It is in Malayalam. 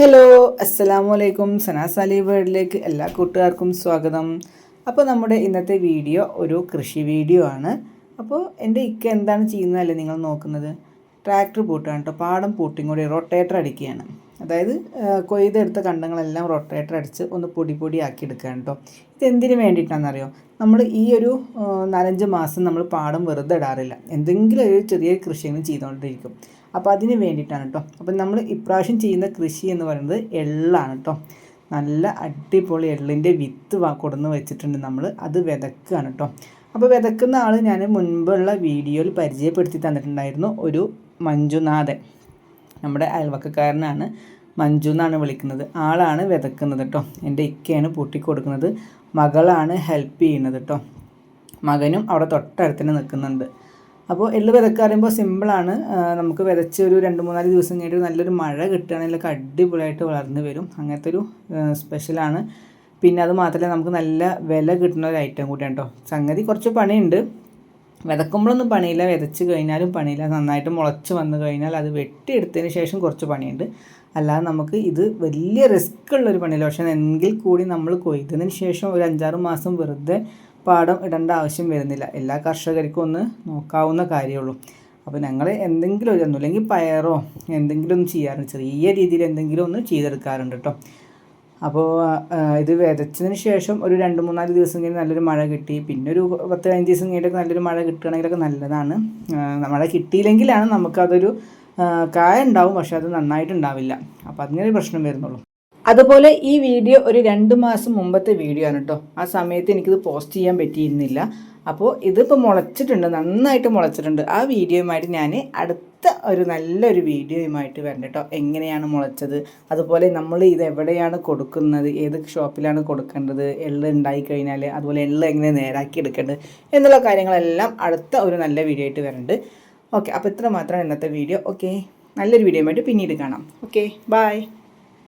ഹലോ അസ്സലാമു അലൈക്കും വേൾഡിലേക്ക് എല്ലാ കൂട്ടുകാർക്കും സ്വാഗതം. അപ്പോൾ നമ്മുടെ ഇന്നത്തെ വീഡിയോ ഒരു കൃഷി വീഡിയോ ആണ്. അപ്പോൾ എന്റെ ഇക്ക എന്താണ് ചെയ്യുന്നതല്ലേ നിങ്ങൾ നോക്കുന്നത്? ട്രാക്ടർ പൂട്ടാണ് കേട്ടോ. പാടം പൂട്ടിയും റൊട്ടേറ്റർ അടിക്കുകയാണ്. അതായത് കൊയ്തെടുത്ത കണ്ടങ്ങളെല്ലാം റൊട്ടേറ്റർ അടിച്ച് ഒന്ന് പൊടി പൊടിയാക്കി എടുക്കുക കേട്ടോ ഇത് എന്തിനു വേണ്ടിയിട്ടാണെന്നറിയോ? നമ്മൾ ഈ ഒരു നാലഞ്ച് മാസം നമ്മൾ പാടം വെറുതെ ഇടാറില്ല. എന്തെങ്കിലും ഒരു ചെറിയ കൃഷിയെങ്കിലും ചെയ്തുകൊണ്ടിരിക്കും. അപ്പോൾ അതിന് വേണ്ടിയിട്ടാണ് കേട്ടോ അപ്പം നമ്മൾ ഇപ്രാവശ്യം ചെയ്യുന്ന കൃഷി എന്ന് പറയുന്നത് എള്ളാണ് കേട്ടോ നല്ല അടിപൊളി എള്ളിന്റെ വിത്ത് കൊടുന്ന് വെച്ചിട്ടുണ്ട് നമ്മൾ അത് വിതക്കുകയാണ് കേട്ടോ അപ്പോൾ വിതക്കുന്ന ആൾ ഞാൻ മുൻപുള്ള വീഡിയോയിൽ പരിചയപ്പെടുത്തി തന്നിട്ടുണ്ടായിരുന്നു ഒരു മഞ്ജുനാഥൻ. നമ്മുടെ അയൽവക്കക്കാരനാണ്. മഞ്ജു എന്നാണ് വിളിക്കുന്നത്. ആളാണ് വിതക്കുന്നത് കേട്ടോ എന്റെ ഇക്കയാണ് പൂട്ടിക്കൊടുക്കുന്നത് മകളാണ് ഹെൽപ്പ് ചെയ്യുന്നത് കേട്ടോ മകനും അവിടെ തൊട്ടടുത്ത് തന്നെ നിൽക്കുന്നുണ്ട്. അപ്പോൾ എള്ള് വിതക്കുക പറയുമ്പോൾ സിമ്പിളാണ് നമുക്ക് വിതച്ച് ഒരു രണ്ട് മൂന്നാൽ ദിവസം കഴിഞ്ഞിട്ട് നല്ലൊരു മഴ കിട്ടുകയാണെങ്കിൽ അടിപൊളിയായിട്ട് വളർന്നു വരും. അങ്ങനത്തെ ഒരു സ്പെഷ്യലാണ് പിന്നെ അത് മാത്രമല്ല നമുക്ക് നല്ല വില കിട്ടുന്ന ഒരു ഐറ്റം കൂടിയാണ് കേട്ടോ സംഗതി കുറച്ച് പണിയുണ്ട്. വിതക്കുമ്പോഴൊന്നും പണിയില്ല. വിതച്ച് കഴിഞ്ഞാലും പണിയില്ല. നന്നായിട്ട് മുളച്ച് വന്നു കഴിഞ്ഞാൽ അത് വെട്ടിയെടുത്തതിന് ശേഷം കുറച്ച് പണിയുണ്ട്. അല്ലാതെ നമുക്ക് ഇത് വലിയ റിസ്ക് ഉള്ളൊരു പണിയില്ല. പക്ഷേ എങ്കിൽ കൂടി നമ്മൾ കൊയ്തതിന് ശേഷം ഒരു അഞ്ചാറ് മാസം വെറുതെ പാടം ഇടേണ്ട ആവശ്യം വരുന്നില്ല. എല്ലാ കർഷകർക്കും ഒന്ന് നോക്കാവുന്ന കാര്യമുള്ളൂ. അപ്പോൾ ഞങ്ങൾ എന്തെങ്കിലും ഒരു ഒന്നുമില്ലെങ്കിൽ പയറോ എന്തെങ്കിലും ഒന്ന് ചെയ്യാറുണ്ട്. ചെറിയ രീതിയിൽ എന്തെങ്കിലും ഒന്ന് ചെയ്തെടുക്കാറുണ്ട് കേട്ടോ. അപ്പോൾ ഇത് വിതച്ചതിന് ശേഷം ഒരു രണ്ട് മൂന്നാൽ ദിവസം കഴിഞ്ഞ് നല്ലൊരു മഴ കിട്ടി. പിന്നെ ഒരു പത്ത് പതിനഞ്ച് ദിവസം കഴിഞ്ഞിട്ടൊക്കെ നല്ലൊരു മഴ കിട്ടുകയാണെങ്കിലൊക്കെ നല്ലതാണ്. മഴ കിട്ടിയില്ലെങ്കിലാണ് നമുക്കതൊരു കായ ഉണ്ടാവും പക്ഷെ അത് നന്നായിട്ടുണ്ടാവില്ല. അപ്പോൾ അതിനൊരു പ്രശ്നം വരുന്നുള്ളൂ. അതുപോലെ ഈ വീഡിയോ ഒരു രണ്ട് മാസം മുമ്പത്തെ വീഡിയോ ആണ് കേട്ടോ. ആ സമയത്ത് എനിക്കിത് പോസ്റ്റ് ചെയ്യാൻ പറ്റിയിരുന്നില്ല. അപ്പോൾ ഇതിപ്പോൾ മുളച്ചിട്ടുണ്ട് നന്നായിട്ട് മുളച്ചിട്ടുണ്ട്. ആ വീഡിയോയുമായിട്ട് ഞാൻ അടുത്ത ഒരു നല്ലൊരു വീഡിയോയുമായിട്ട് വരണ്ട കേട്ടോ എങ്ങനെയാണ് മുളച്ചത്? അതുപോലെ നമ്മൾ ഇത് എവിടെയാണ് കൊടുക്കുന്നത്? ഏത് ഷോപ്പിലാണ് കൊടുക്കേണ്ടത്? എള്ള് ഉണ്ടായി കഴിഞ്ഞാൽ അതുപോലെ എള്ള് എങ്ങനെ നേരാക്കി എടുക്കേണ്ടത്? എന്നുള്ള കാര്യങ്ങളെല്ലാം അടുത്ത ഒരു നല്ല വീഡിയോ ആയിട്ട് വരുന്നുണ്ട് ഓക്കെ അപ്പോൾ ഇത്ര മാത്രമാണ് ഇന്നത്തെ വീഡിയോ. ഓക്കെ നല്ലൊരു വീഡിയോയുമായിട്ട് പിന്നീട് കാണാം. Okay bye